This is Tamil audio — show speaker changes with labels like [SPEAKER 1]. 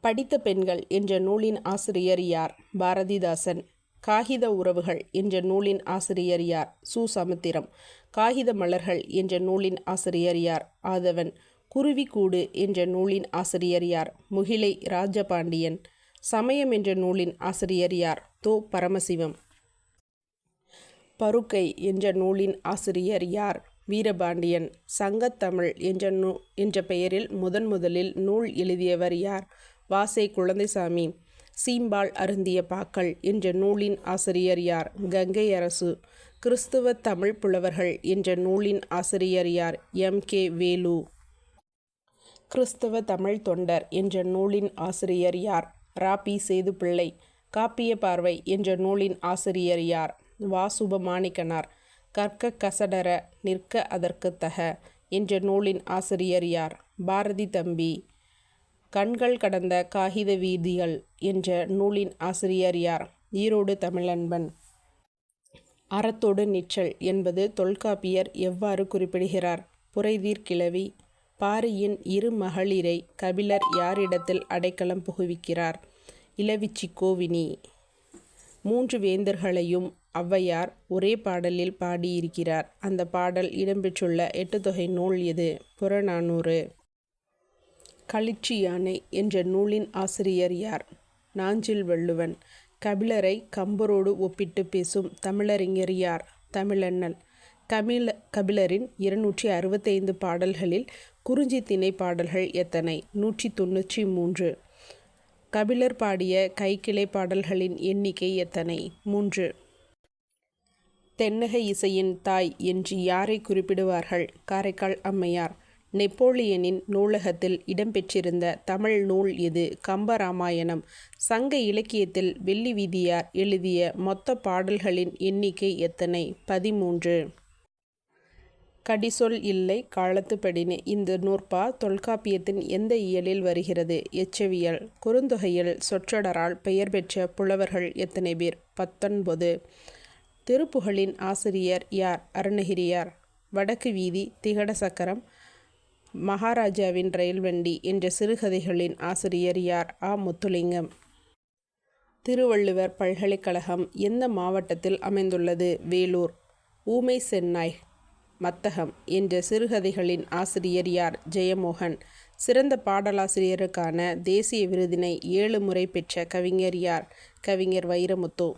[SPEAKER 1] படித்த பெண்கள் என்ற நூலின் ஆசிரியர் யார்? பாரதிதாசன். காகித உறவுகள் என்ற நூலின் ஆசிரியர் யார்? சு சமுத்திரம் காகித மலர்கள் என்ற நூலின் ஆசிரியர் யார்? ஆதவன். குருவிக்கூடு என்ற நூலின் ஆசிரியர் யார்? முகிலை ராஜபாண்டியன். சமயம் என்ற நூலின் ஆசிரியர் யார்? தோ. பரமசிவம். பருக்கை என்ற நூலின் ஆசிரியர் யார்? வீரபாண்டியன். சங்கத்தமிழ் என்ற நூ என்ற பெயரில் முதன் முதலில் நூல் எழுதியவர் யார்? வாசை குழந்தைசாமி சீம்பால் அருந்திய பாக்கள் என்ற நூலின் ஆசிரியர் யார்? கங்கை அரசு. கிறிஸ்துவ தமிழ் புலவர்கள் என்ற நூலின் ஆசிரியர் யார்? எம். கே. வேலு. கிறிஸ்தவ தமிழ் தொண்டர் என்ற நூலின் ஆசிரியர் யார்? ராபி சேதுப்பிள்ளை காப்பிய பார்வை என்ற நூலின் ஆசிரியர் யார்? வாசுபமாணிக்கனார். கற்க கசடர நிற்க அதற்கு தக என்ற நூலின் ஆசிரியர் யார்? பாரதி தம்பி. கண்கள் கடந்த காகித வீதிகள் என்ற நூலின் ஆசிரியர் யார்? ஈரோடு தமிழன்பன். அறத்தோடு நிற்றல் என்பது தொல்காப்பியர் எவ்வாறு குறிப்பிடுகிறார்? புரைதீர் கிளவி பாரியின் இரு மகளிரை கபிலர் யாரிடத்தில் அடைக்கலம் புகுவிக்கிறார்? இளவிச்சி கோவினி. மூன்று வேந்தர்களையும் ஔவையார் ஒரே பாடலில் பாடியிருக்கிறார். அந்த பாடல் இடம்பெற்றுள்ள எட்டுத்தொகை நூல் எது? புறநானூறு. களிச்சி யானை என்ற நூலின் ஆசிரியர் யார்? நாஞ்சில் வள்ளுவன். கபிலரை கம்பரோடு ஒப்பிட்டு பேசும் தமிழறிஞர் யார்? தமிழண்ணல் கபில கபிலரின் இருநூற்றி அறுபத்தைந்து பாடல்களில் குறிஞ்சி திணை பாடல்கள் எத்தனை? நூற்றி தொண்ணூற்றி மூன்று. கபிலர் பாடிய கைக்கிளை பாடல்களின் எண்ணிக்கை எத்தனை? மூன்று. தென்னக இசையின் தாய் என்று யாரை குறிப்பிடுவார்கள்? காரைக்கால் அம்மையார். நெப்போலியனின் நூலகத்தில் இடம்பெற்றிருந்த தமிழ் நூல் இது கம்பராமாயணம். சங்க இலக்கியத்தில் வெள்ளி வீதியார் எழுதிய மொத்த பாடல்களின் எண்ணிக்கை எத்தனை? பதிமூன்று. கடிசொல் இல்லை காலத்துப்படினே. இந்த நூற்பா தொல்காப்பியத்தின் எந்த இயலில் வருகிறது? எச்சவியல். குறுந்தொகையில் சொற்றொடரால் பெயர் பெற்ற புலவர்கள் எத்தனை பேர்? பத்தொன்பது. திருப்புகழின் ஆசிரியர் யார்? அருணகிரியார். வடக்கு வீதி திகட சக்கரம் மகாராஜாவின் ரயில் வண்டி என்ற சிறுகதைகளின் ஆசிரியர் யார்? ஆ. முத்துலிங்கம். திருவள்ளுவர் பல்கலைக்கழகம் எந்த மாவட்டத்தில் அமைந்துள்ளது? வேலூர். ஊமை சென்னாய் மத்தகம் என்ற சிறுகதைகளின் ஆசிரியர் யார்? ஜெயமோகன். சிறந்த பாடலாசிரியருக்கான தேசிய விருதினை ஏழு முறை பெற்ற கவிஞர் யார்? கவிஞர் வைரமுத்து.